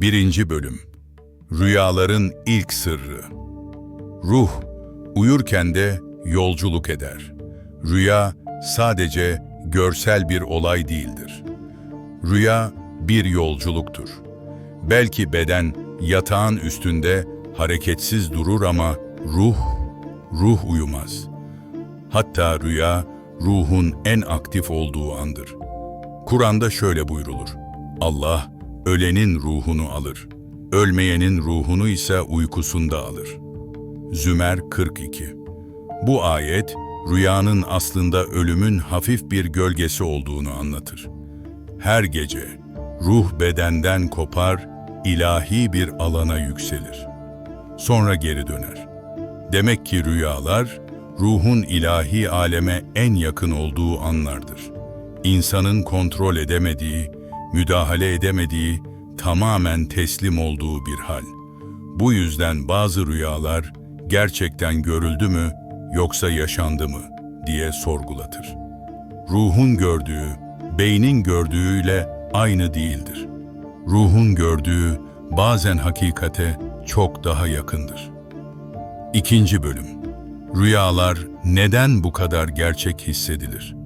1. Bölüm Rüyaların ilk sırrı Ruh, uyurken de yolculuk eder. Rüya sadece görsel bir olay değildir. Rüya bir yolculuktur. Belki beden yatağın üstünde hareketsiz durur ama ruh, ruh uyumaz. Hatta rüya ruhun en aktif olduğu andır. Kur'an'da şöyle buyrulur. Allah ölenin ruhunu alır. Ölmeyenin ruhunu ise uykusunda alır. Zümer 42 Bu ayet, rüyanın aslında ölümün hafif bir gölgesi olduğunu anlatır. Her gece ruh bedenden kopar, ilahi bir alana yükselir. Sonra geri döner. Demek ki rüyalar, ruhun ilahi aleme en yakın olduğu anlardır. İnsanın kontrol edemediği, müdahale edemediği, tamamen teslim olduğu bir hal. Bu yüzden bazı rüyalar gerçekten görüldü mü yoksa yaşandı mı diye sorgulatır. Ruhun gördüğü, beynin gördüğüyle aynı değildir. Ruhun gördüğü bazen hakikate çok daha yakındır. İkinci bölüm Rüyalar neden bu kadar gerçek hissedilir?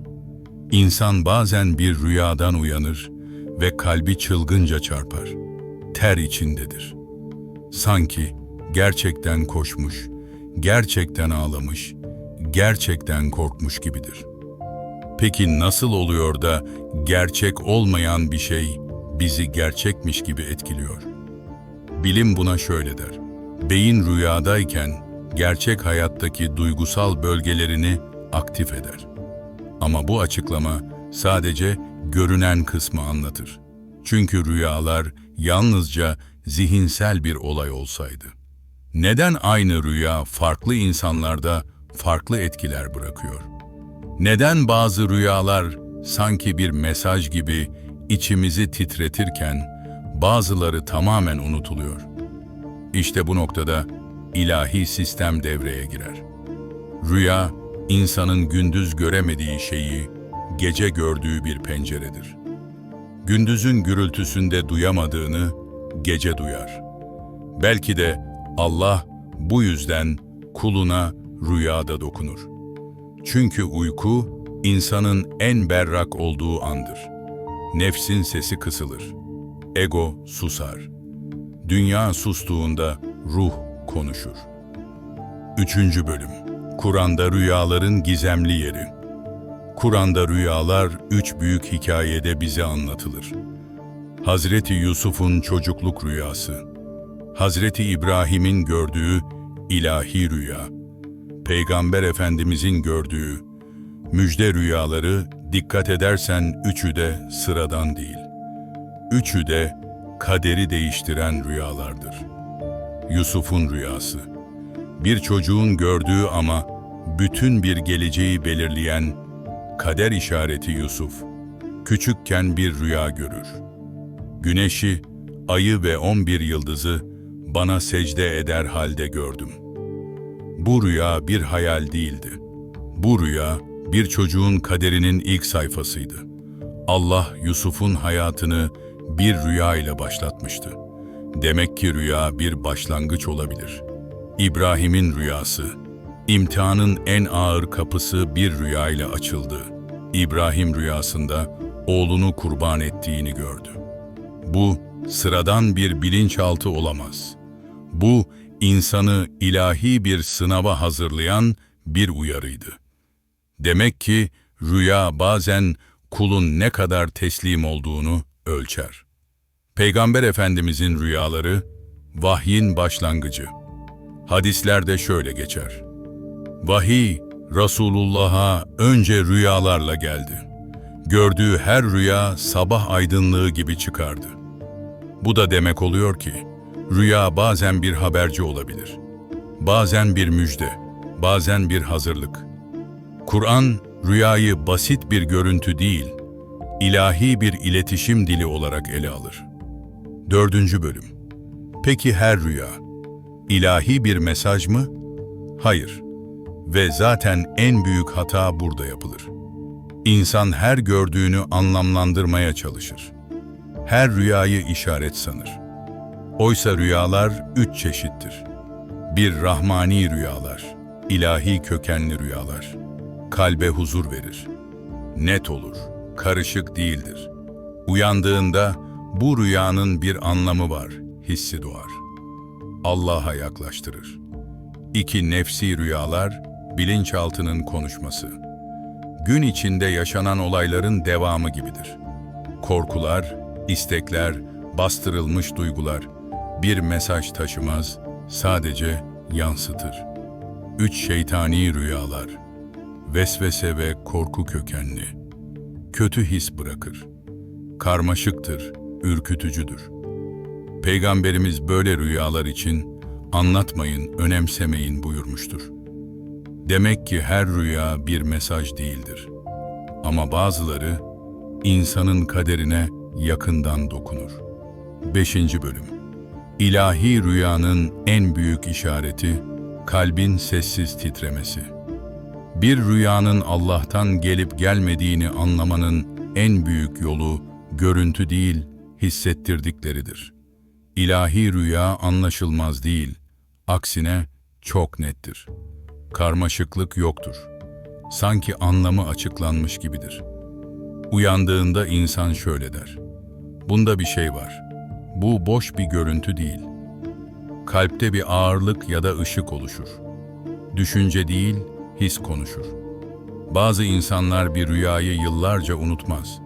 İnsan bazen bir rüyadan uyanır ve kalbi çılgınca çarpar. Ter içindedir. Sanki gerçekten koşmuş, gerçekten ağlamış, gerçekten korkmuş gibidir. Peki nasıl oluyor da gerçek olmayan bir şey bizi gerçekmiş gibi etkiliyor? Bilim buna şöyle der. Beyin rüyadayken gerçek hayattaki duygusal bölgelerini aktif eder. Ama bu açıklama sadece görünen kısmı anlatır. Çünkü rüyalar yalnızca zihinsel bir olay olsaydı. Neden aynı rüya farklı insanlarda farklı etkiler bırakıyor? Neden bazı rüyalar sanki bir mesaj gibi içimizi titretirken bazıları tamamen unutuluyor? İşte bu noktada ilahi sistem devreye girer. Rüya, insanın gündüz göremediği şeyi gece gördüğü bir penceredir. Gündüzün gürültüsünde duyamadığını gece duyar. Belki de Allah bu yüzden kuluna rüyada dokunur. Çünkü uyku insanın en berrak olduğu andır. Nefsin sesi kısılır. Ego susar. Dünya sustuğunda ruh konuşur. Üçüncü Bölüm Kur'an'da rüyaların gizemli yeri Kur'an'da rüyalar üç büyük hikayede bize anlatılır. Hazreti Yusuf'un çocukluk rüyası, Hazreti İbrahim'in gördüğü ilahi rüya, Peygamber Efendimizin gördüğü müjde rüyaları dikkat edersen üçü de sıradan değil. Üçü de kaderi değiştiren rüyalardır. Yusuf'un rüyası, bir çocuğun gördüğü ama bütün bir geleceği belirleyen kader işareti Yusuf, küçükken bir rüya görür. Güneşi, ayı ve on bir yıldızı bana secde eder halde gördüm. Bu rüya bir hayal değildi. Bu rüya bir çocuğun kaderinin ilk sayfasıydı. Allah Yusuf'un hayatını bir rüya ile başlatmıştı. Demek ki rüya bir başlangıç olabilir. İbrahim'in rüyası, imtihanın en ağır kapısı bir rüya ile açıldı. İbrahim rüyasında oğlunu kurban ettiğini gördü. Bu sıradan bir bilinçaltı olamaz. Bu insanı ilahi bir sınava hazırlayan bir uyarıydı. Demek ki rüya bazen kulun ne kadar teslim olduğunu ölçer. Peygamber Efendimizin rüyaları vahyin başlangıcı. Hadislerde şöyle geçer. Vahiy Resulullah'a önce rüyalarla geldi. Gördüğü her rüya sabah aydınlığı gibi çıkardı. Bu da demek oluyor ki rüya bazen bir haberci olabilir. Bazen bir müjde, bazen bir hazırlık. Kur'an rüyayı basit bir görüntü değil, ilahi bir iletişim dili olarak ele alır. Dördüncü bölüm. Peki her rüya, ilahi bir mesaj mı? Hayır. Ve zaten en büyük hata burada yapılır. İnsan her gördüğünü anlamlandırmaya çalışır. Her rüyayı işaret sanır. Oysa rüyalar üç çeşittir. Bir rahmani rüyalar, ilahi kökenli rüyalar. Kalbe huzur verir. Net olur, karışık değildir. Uyandığında bu rüyanın bir anlamı var, hissi doğar. Allah'a yaklaştırır. İki nefsi rüyalar, bilinçaltının konuşması. Gün içinde yaşanan olayların devamı gibidir. Korkular, istekler, bastırılmış duygular bir mesaj taşımaz, sadece yansıtır. Üç şeytani rüyalar, vesvese ve korku kökenli, kötü his bırakır. Karmaşıktır, ürkütücüdür. Peygamberimiz böyle rüyalar için anlatmayın, önemsemeyin buyurmuştur. Demek ki her rüya bir mesaj değildir. Ama bazıları insanın kaderine yakından dokunur. 5. Bölüm İlahi rüyanın en büyük işareti kalbin sessiz titremesi. Bir rüyanın Allah'tan gelip gelmediğini anlamanın en büyük yolu görüntü değil, hissettirdikleridir. İlahi rüya anlaşılmaz değil, aksine çok nettir. Karmaşıklık yoktur. Sanki anlamı açıklanmış gibidir. Uyandığında insan şöyle der. Bunda bir şey var. Bu boş bir görüntü değil. Kalpte bir ağırlık ya da ışık oluşur. Düşünce değil, his konuşur. Bazı insanlar bir rüyayı yıllarca unutmaz.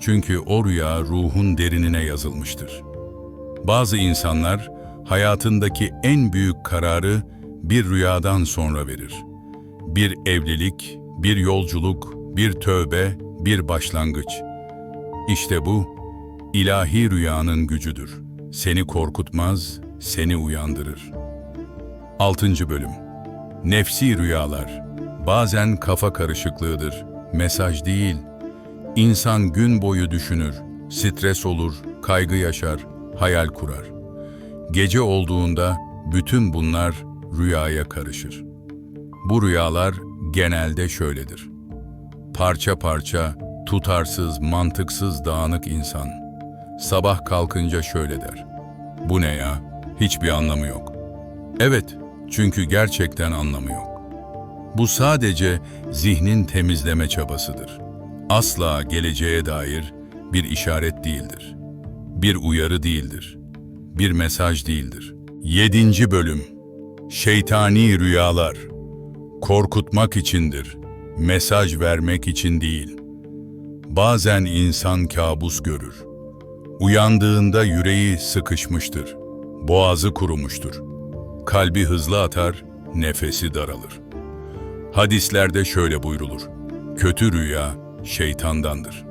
Çünkü o rüya ruhun derinine yazılmıştır. Bazı insanlar hayatındaki en büyük kararı bir rüyadan sonra verir. Bir evlilik, bir yolculuk, bir tövbe, bir başlangıç. İşte bu ilahi rüyanın gücüdür. Seni korkutmaz, seni uyandırır. 6. bölüm. Nefsi rüyalar. Bazen kafa karışıklığıdır, mesaj değil. İnsan gün boyu düşünür, stres olur, kaygı yaşar, hayal kurar. Gece olduğunda bütün bunlar rüyaya karışır. Bu rüyalar genelde şöyledir. Parça parça, tutarsız, mantıksız, dağınık insan. Sabah kalkınca şöyle der. Bu ne ya? Hiçbir anlamı yok. Evet, çünkü gerçekten anlamı yok. Bu sadece zihnin temizleme çabasıdır. Asla geleceğe dair bir işaret değildir. Bir uyarı değildir. Bir mesaj değildir. 7. bölüm Şeytani rüyalar korkutmak içindir, mesaj vermek için değil. Bazen insan kabus görür. Uyandığında yüreği sıkışmıştır, boğazı kurumuştur. Kalbi hızlı atar, nefesi daralır. Hadislerde şöyle buyrulur. Kötü rüya şeytandandır.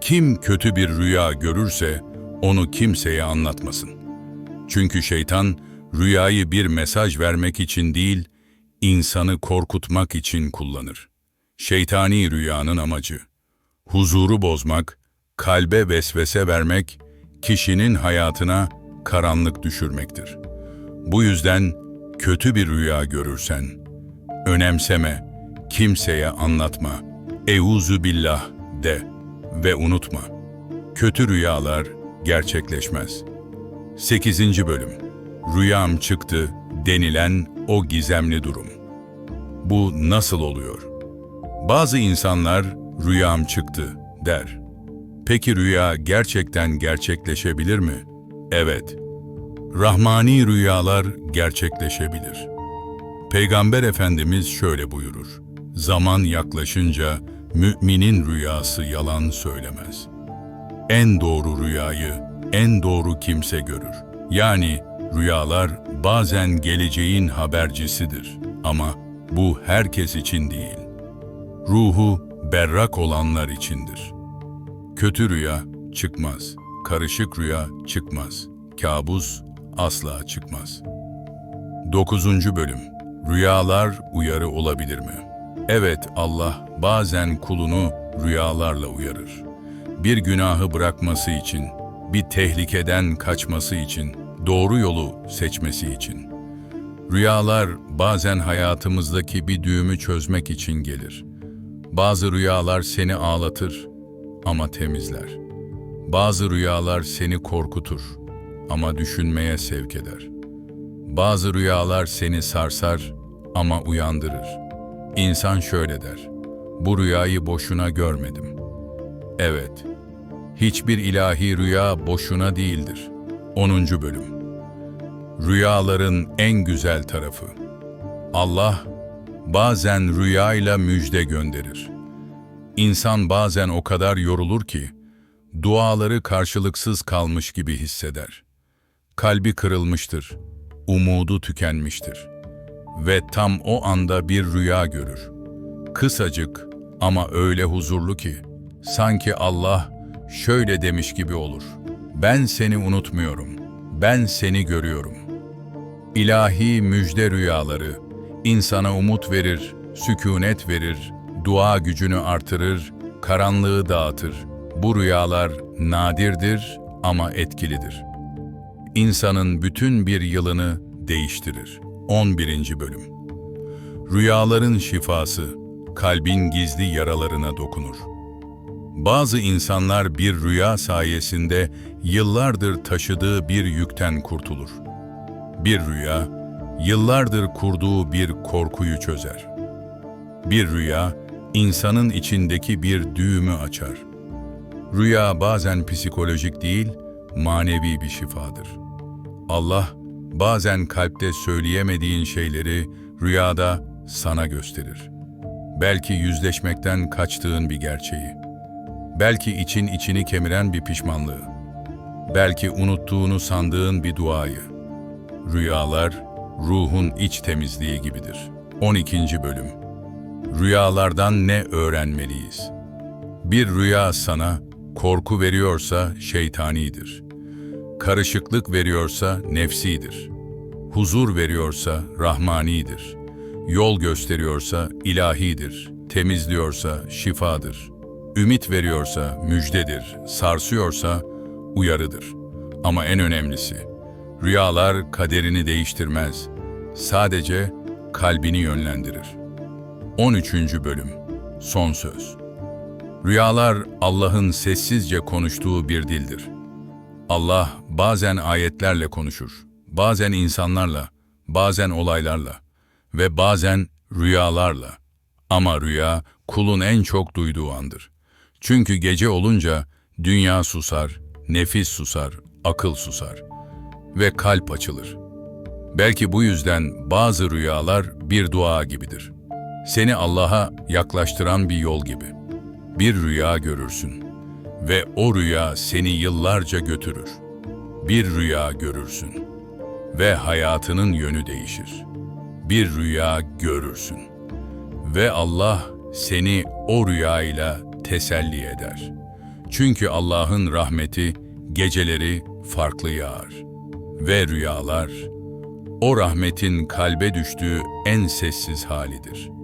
Kim kötü bir rüya görürse onu kimseye anlatmasın. Çünkü şeytan rüyayı bir mesaj vermek için değil, insanı korkutmak için kullanır. Şeytani rüyanın amacı, huzuru bozmak, kalbe vesvese vermek, kişinin hayatına karanlık düşürmektir. Bu yüzden kötü bir rüya görürsen, önemseme, kimseye anlatma, euzu billah de ve unutma. Kötü rüyalar gerçekleşmez. 8. Bölüm Rüyam çıktı denilen o gizemli durum. Bu nasıl oluyor? Bazı insanlar rüyam çıktı der. Peki rüya gerçekten gerçekleşebilir mi? Evet. Rahmani rüyalar gerçekleşebilir. Peygamber Efendimiz şöyle buyurur. Zaman yaklaşınca müminin rüyası yalan söylemez. En doğru rüyayı en doğru kimse görür. Yani rüyalar bazen geleceğin habercisidir ama bu herkes için değil. Ruhu berrak olanlar içindir. Kötü rüya çıkmaz, karışık rüya çıkmaz, kabus asla çıkmaz. 9. Bölüm Rüyalar uyarı olabilir mi? Evet Allah bazen kulunu rüyalarla uyarır. Bir günahı bırakması için, bir tehlikeden kaçması için, doğru yolu seçmesi için. Rüyalar bazen hayatımızdaki bir düğümü çözmek için gelir. Bazı rüyalar seni ağlatır ama temizler. Bazı rüyalar seni korkutur ama düşünmeye sevk eder. Bazı rüyalar seni sarsar ama uyandırır. İnsan şöyle der, bu rüyayı boşuna görmedim. Evet, hiçbir ilahi rüya boşuna değildir. 10. Bölüm Rüyaların en güzel tarafı Allah bazen rüyayla müjde gönderir. İnsan bazen o kadar yorulur ki, duaları karşılıksız kalmış gibi hisseder. Kalbi kırılmıştır, umudu tükenmiştir. Ve tam o anda bir rüya görür. Kısacık ama öyle huzurlu ki, sanki Allah şöyle demiş gibi olur. Ben seni unutmuyorum, ben seni görüyorum. İlahi müjde rüyaları, insana umut verir, sükunet verir, dua gücünü artırır, karanlığı dağıtır. Bu rüyalar nadirdir ama etkilidir. İnsanın bütün bir yılını değiştirir. 11. Bölüm Rüyaların şifası, kalbin gizli yaralarına dokunur. Bazı insanlar bir rüya sayesinde yıllardır taşıdığı bir yükten kurtulur. Bir rüya, yıllardır kurduğu bir korkuyu çözer. Bir rüya, insanın içindeki bir düğümü açar. Rüya bazen psikolojik değil, manevi bir şifadır. Allah, bazen kalpte söyleyemediğin şeyleri rüyada sana gösterir. Belki yüzleşmekten kaçtığın bir gerçeği. Belki için içini kemiren bir pişmanlığı. Belki unuttuğunu sandığın bir duayı. Rüyalar, ruhun iç temizliği gibidir. 12. Bölüm Rüyalardan ne öğrenmeliyiz? Bir rüya sana korku veriyorsa şeytanidir. Karışıklık veriyorsa nefsidir. Huzur veriyorsa rahmanidir. Yol gösteriyorsa ilahidir. Temizliyorsa şifadır. Ümit veriyorsa müjdedir. Sarsıyorsa uyarıdır. Ama en önemlisi, rüyalar kaderini değiştirmez. Sadece kalbini yönlendirir. 13. Bölüm Son Söz Rüyalar Allah'ın sessizce konuştuğu bir dildir. Allah bazen ayetlerle konuşur, bazen insanlarla, bazen olaylarla ve bazen rüyalarla. Ama rüya kulun en çok duyduğu andır. Çünkü gece olunca dünya susar, nefis susar, akıl susar ve kalp açılır. Belki bu yüzden bazı rüyalar bir dua gibidir. Seni Allah'a yaklaştıran bir yol gibi. Bir rüya görürsün ve o rüya seni yıllarca götürür. Bir rüya görürsün ve hayatının yönü değişir. Bir rüya görürsün ve Allah seni o rüyayla teselli eder. Çünkü Allah'ın rahmeti geceleri farklı yağar ve rüyalar o rahmetin kalbe düştüğü en sessiz halidir.''